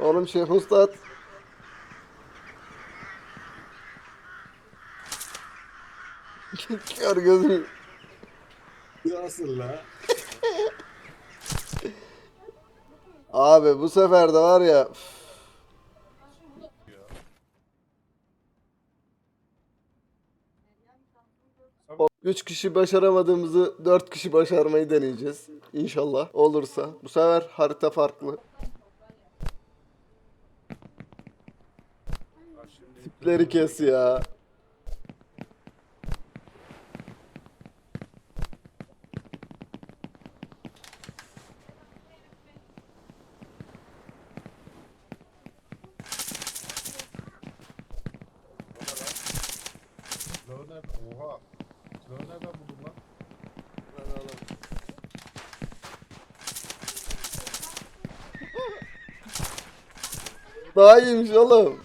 Oğlum Şeyh Ustad. Kör gözüm. Nasıl la? Abi bu sefer de var ya. üf. Üç kişi başaramadığımızı dört kişi başarmayı deneyeceğiz. İnşallah olursa. Bu sefer harita farklı. Tipleri kes ya. Oha. Silahı nereden buldun lan? Daha iyiymiş oğlum.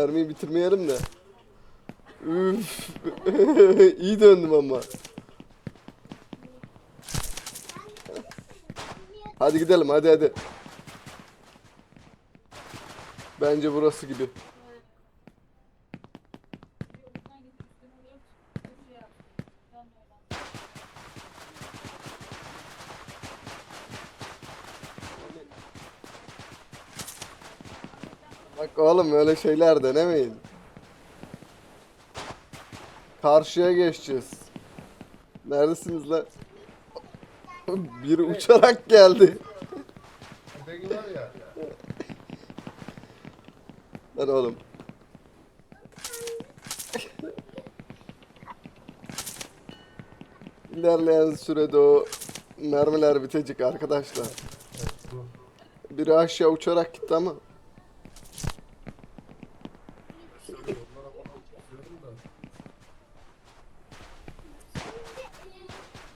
Mermiyi bitirmeyelim de. Üf. İyi döndüm ama. Hadi gidelim hadi hadi. Bence burası gibi. Bak oğlum öyle şeyler denemeyin. Karşıya geçeceğiz. Neredesiniz lan? Biri uçarak geldi. Öteki var ya. Lan oğlum. İlerleyen sürede o mermiler bitecek arkadaşlar. Biri aşağı uçarak gitti ama.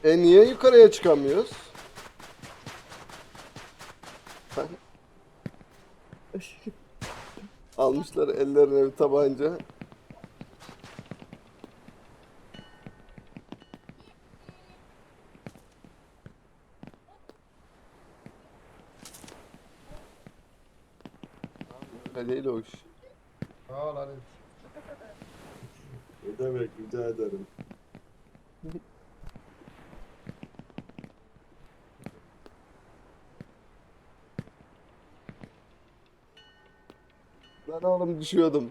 E niye yukarıya çıkamıyoruz? Almışlar ellerine bir tabanca. O iş. Sağ ol. Ne demek rica ederim. Lan oğlum düşüyordum.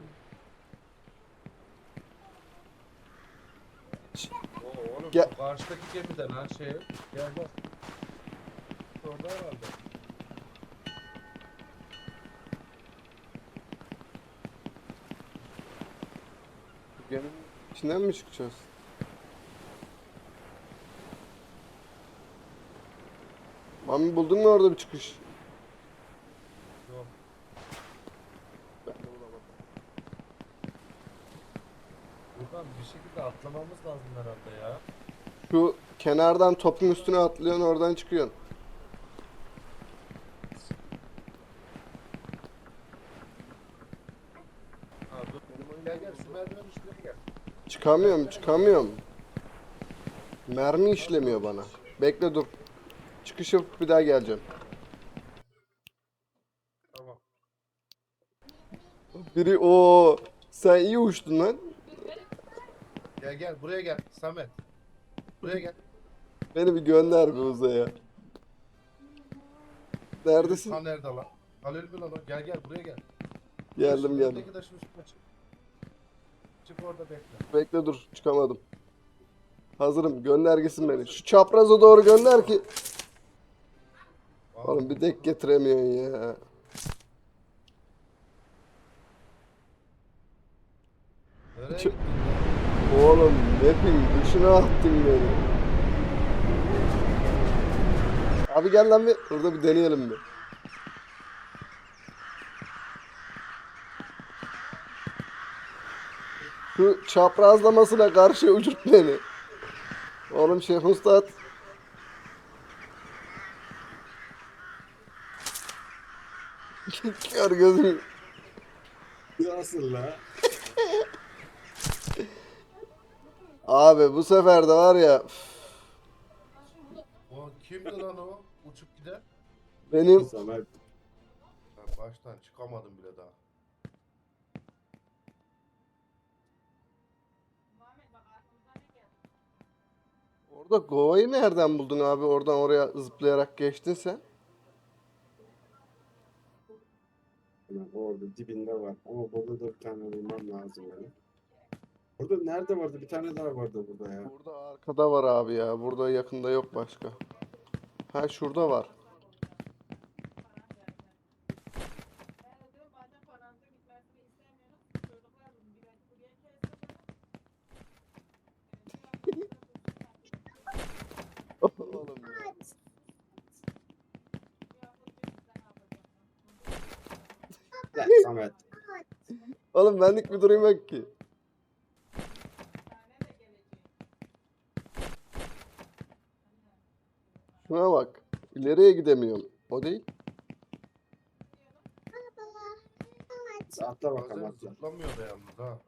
Oo, oğlum Gel. şu karşıdaki gemiden ha şey. Gel bak. Orada herhalde. Geminin içinden mi çıkacağız? Mami buldun mu orada bir çıkış? Yok. Buradan bir şekilde atlamamız lazım herhalde ya. Şu kenardan topun üstüne atlıyorsun oradan çıkıyorsun. Ha dur. Gel gel şu merdiven üstüne gel. Çıkamıyorum çıkamıyorum. Mermi işlemiyor bana. Bekle dur. Çıkış yapıp bir daha geleceğim. Tamam. Biri o sen iyi uçtun lan. Gel gel buraya gel Samet. Buraya gel. Beni bir gönder bir uzaya. Neredesin? Ha nerede lan? Halil mi lan o? Gel gel buraya gel. Geldim geldim. önündeki taşın üstüne çık. Çık orada bekle. Bekle dur çıkamadım. Hazırım gönder gitsin beni. Şu çapraza doğru gönder ki. Oğlum bir dek getiremiyorsun ya. Nereye Çık. gittin? Oğlum map'in dışına attın beni. Abi gel lan bir. Burada bir deneyelim bir. Şu çaprazlamasına karşı uçurt beni. Oğlum Şeyh Ustad. Kör gözüm. Nasıl la? Abi bu sefer de var ya üf, O kimdi lan o? Uçup giden. benim Samet. Baştan çıkamadım bile daha. Orada Gova'yı nereden buldun abi? Oradan oraya zıplayarak geçtin sen. Hemen orada dibinde var. Ama burada da bir tane bulmam lazım yani. Burada nerede vardı? Bir tane daha vardı burada ya. Burada arkada var abi ya. Burada yakında yok başka. Ha şurada var. Lan Samet. Oğlum benlik bir durum yok ki. Şuna bak. İleriye gidemiyorum. O değil. Atla bakalım atla. zıplamıyor da yalnız ha.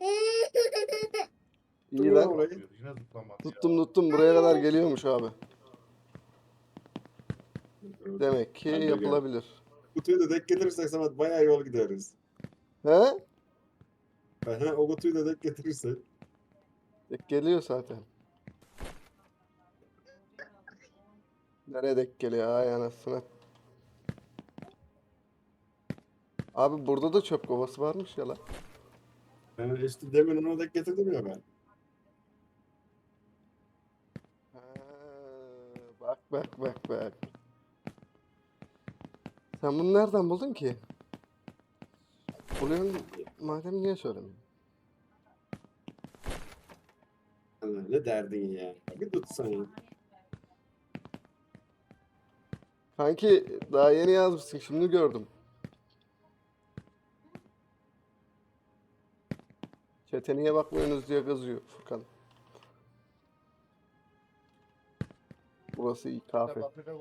İyi Dur lan. orayı. Yine zıplamadı ya. Tuttum tuttum. Buraya kadar geliyormuş abi. Demek ki Ben de yapılabilir. Kutuyu da denk getirirsek Samet bayağı yol gideriz. He? Aha, o kutuyu da denk getirirsek. Dek geliyor zaten. Nereye dek geliyor ay anasını. Abi burada da çöp kovası varmış ya lan. Ben işte demin onu denk getirdim ya ben. Ha, bak bak bak bak. Sen bunu nereden buldun ki? Buluyorsun madem niye? Allah, ne derdin ya? Bir tutsan Kanki daha yeni yazmışsın şimdi gördüm. Çete niye bakmıyorsunuz diye kızıyor Furkan. Burası iyi kafe. Zaten.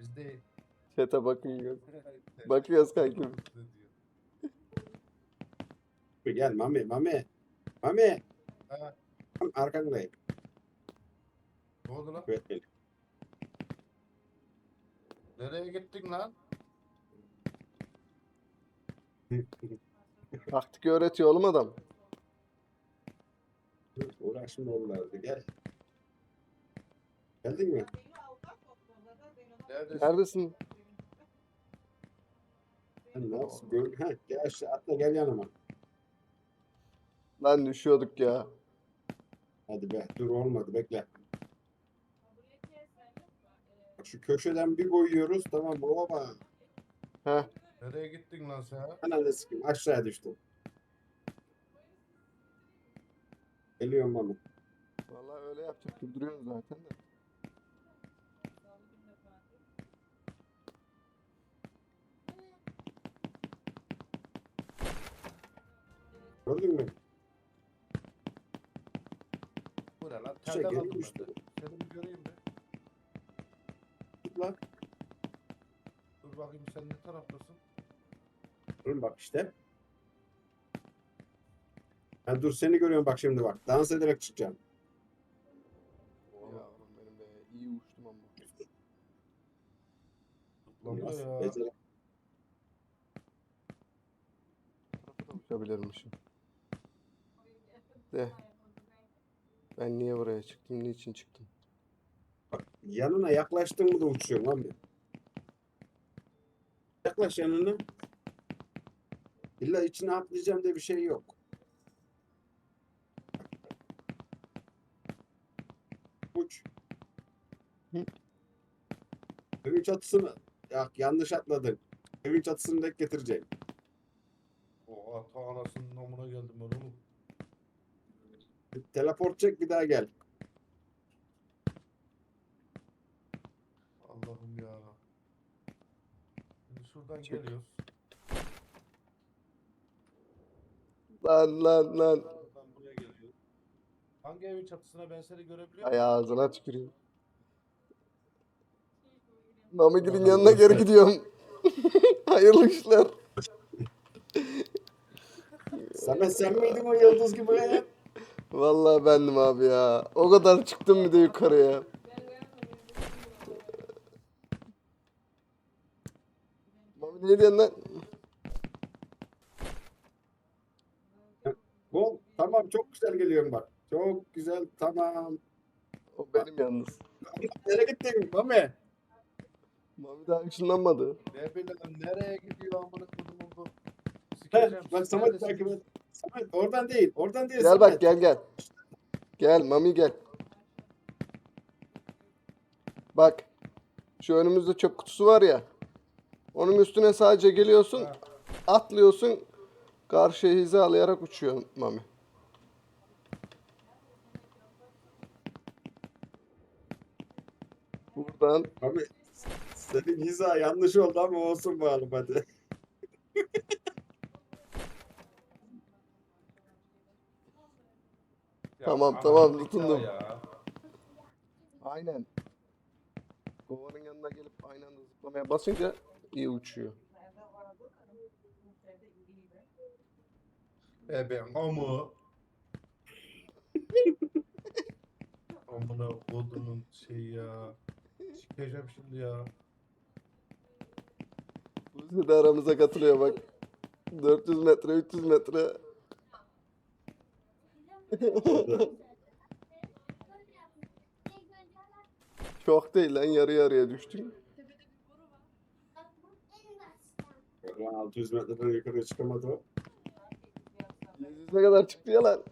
Biz değil. Çete bakıyor. Bakıyoruz kanki. Gel Mami, Mami. Mami. Ha, arkandayım. ne oldu lan? Evet, gel. Nereye gittin lan? Taktik öğretiyor oğlum adam. Uğraşma oralarda gel. Geldin mi? Neredesin? Neredesin? Sen nasıl gör? Ha, gel aşağı atla gel yanıma. Lan düşüyorduk ya. Hadi be dur olmadı bekle. Şu köşeden bir koyuyoruz tamam mı? Oba. Heh. Nereye gittin lan sen? Ananı sikeyim aşağıya düştüm. Geliyorum Mami. Vallahi öyle yapacak gibi duruyorsun zaten de. Gördün mü? Bu ne lan? Telden aldım ben de. Seni bir göreyim de. Lan. Dur bakayım sen ne taraftasın? Dur bak işte. Ben dur seni görüyorum bak şimdi bak. Dans ederek çıkacağım. Yavrum benim be. iyi uçtum ama. Zıplamıyor Biraz ya. becere- uçabilirmişim. De. Ben niye buraya çıktım? Niçin çıktım? Yanına yaklaştın mı da uçuyorum lan bir. Yaklaş yanına. İlla içine atlayacağım diye bir şey yok. Uç. Evin çatısını ya yanlış atladın. Evin çatısını denk getireceğim. Oha ta anasının namına geldim ben oğlum. Teleport çek bir daha gel. Allah'ım ya. Şimdi şuradan Çık. geliyoruz. Lan lan lan. Ben buraya geliyorum. Hangi evin çatısına ben seni görebiliyor Ay ağzına tüküreyim. Mamigil'in yanına geri gidiyorum. Hayırlı işler. Samet sen miydin o yıldız gibi ya? Vallahi bendim abi ya. O kadar çıktım bir de yukarıya. Ne diyorsun lan? Bu tamam çok güzel geliyorum bak. Çok güzel tamam. O benim yalnız. Nereye gittin Mami? Mami daha ışınlanmadı. Ne bileyim nereye gidiyor amına kodumun bu. He, Sikeceğim, bak Samet takip et. Samet oradan değil. Oradan değil. Gel Samet. bak gel gel. Gel Mami gel. Bak. Şu önümüzde çöp kutusu var ya. Onun üstüne sadece geliyorsun. Atlıyorsun. Karşıya hizalayarak uçuyor Mami. Buradan Mami senin hiza yanlış oldu ama olsun bakalım hadi. Tamam, aman tamam, nikah tutundum. ya. aynen. Kovanın yanına gelip aynı anda zıplamaya basınca iyi uçuyor. E ben amı. Amına kodumun şey ya. Sikeceğim şimdi ya. Buzlu da aramıza katılıyor bak. 400 metre, 300 metre. Çok değil lan yarı yarıya düştün. Ulan 600 metreden yukarı çıkamadı o. 700'e kadar çıktı ya lan.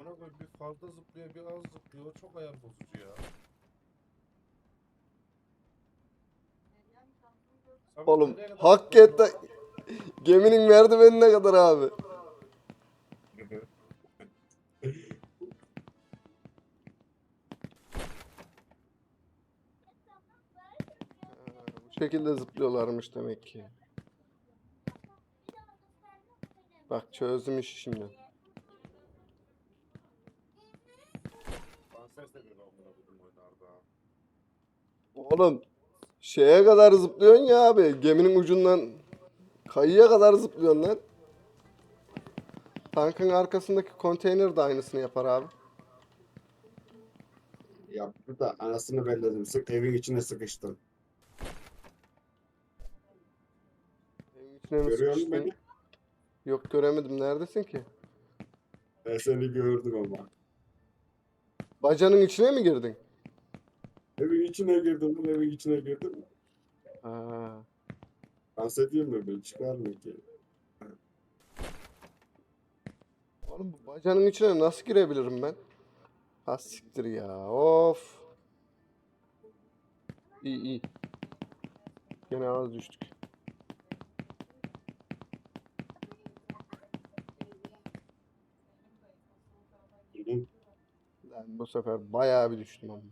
Amına koy bir fazla zıplıyor bir az zıplıyor. O çok ayar bozucu ya. Samet, Oğlum nereye kadar hakikaten zıplıyorsun? geminin merdivenine kadar abi. Bu şekilde zıplıyorlarmış demek ki. Bak çözdüm işi şimdi. Franses de böyle amına kodum oynardı ha. Oğlum şeye kadar zıplıyorsun ya abi. Geminin ucundan kayıya kadar zıplıyorsun lan. Tankın arkasındaki konteyner de aynısını yapar abi. Yaptı da anasını belledim. Sık evin içine sıkıştım. Evin içine mi Görüyor musun sıkıştın? beni? Yok göremedim. Neredesin ki? Ben seni gördüm ama. Bacanın içine mi girdin? Evin içine girdim. Evin içine girdim. Ha. Dans edeyim mi ben? Çıkar mı ki? Oğlum bu bacanın içine nasıl girebilirim ben? Ha siktir ya. Of. İyi iyi. Gene az düştük. Ben bu sefer bayağı bir düştüm ama.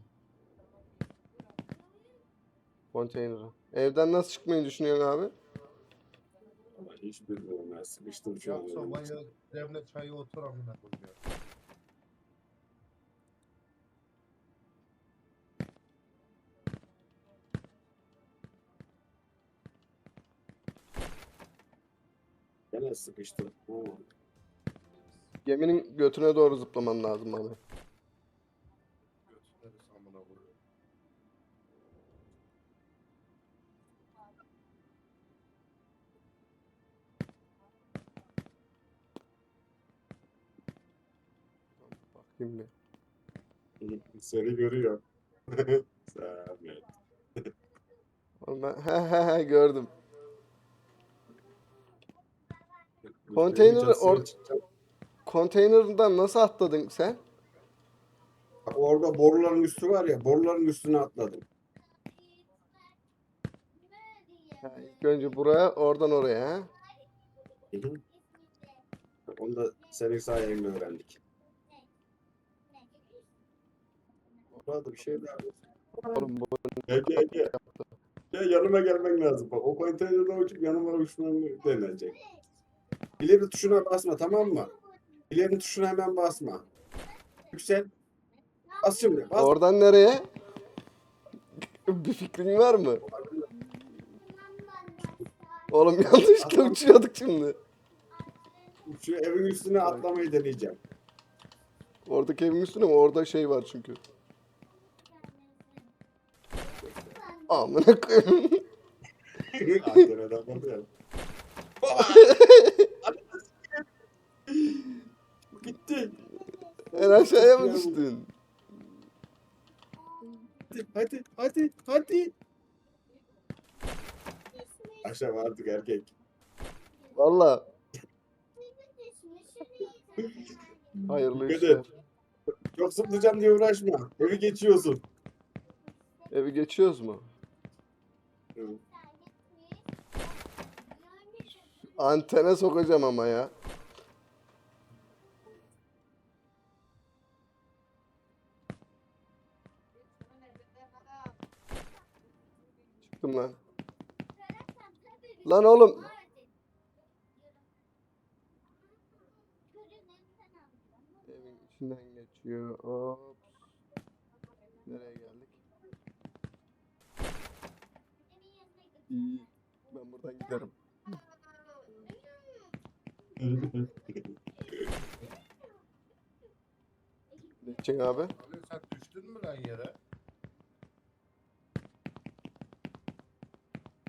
Konteynere. Evden nasıl çıkmayı düşünüyorsun abi? Ama hiç bilmiyorum ben sıkıştım şu an. Yak evin içine. sobayı demle çayı otur amına ya. Gene sıkıştım. Ha. Geminin götüne doğru zıplaman lazım abi. Seni görüyor. Samet. Oğlum ben he he he gördüm. Konteyner or-. Konteynerden nasıl atladın sen? Orada boruların üstü var ya, boruların üstüne atladım. Ha, ilk önce buraya, oradan oraya ha? Hı hı. Onu da senin sayende öğrendik. Orada bir şey daha var. Oğlum bu Gel gel gel. Gel yanıma gelmen lazım. Bak o konteynerden uçup yanıma uçmanı deneyecek. İleri tuşuna basma tamam mı? İleri tuşuna hemen basma. Yüksel. Bas şimdi. Bas. oradan nereye? Bir fikrin var mı? Oğlum yanlışlıkla uçuyorduk şimdi. Şu evin üstüne atlamayı deneyeceğim. Oradaki evin üstüne mi? Orada şey var çünkü. Amına koyayım. Ankara'dan bakıyorum. Gitti. En aşağıya mı düştün? Hadi hadi hadi. Aşağı vardık erkek. Valla. Hayırlı Dikkat işler. et. Çok diye uğraşma. Evi geçiyorsun. Evi geçiyoruz mu? Antene sokacağım ama ya. Çıktım lan. Lan oğlum. Evin içinden geçiyor. Hop. Nereye geldik? İyi. Ben buradan giderim. Ne için abi? Sen düştün mü lan yere?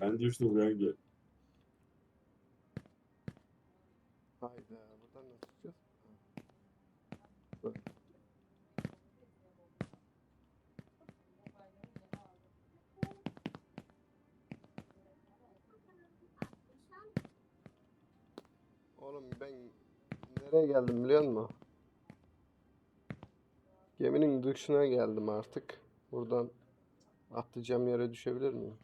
Ben düştüm ben gel. Hayda buradan nasıl çıkacağız? Böyle. Oğlum ben nereye geldim biliyor musun? Geminin dışına geldim artık. Buradan atlayacağım yere düşebilir miyim?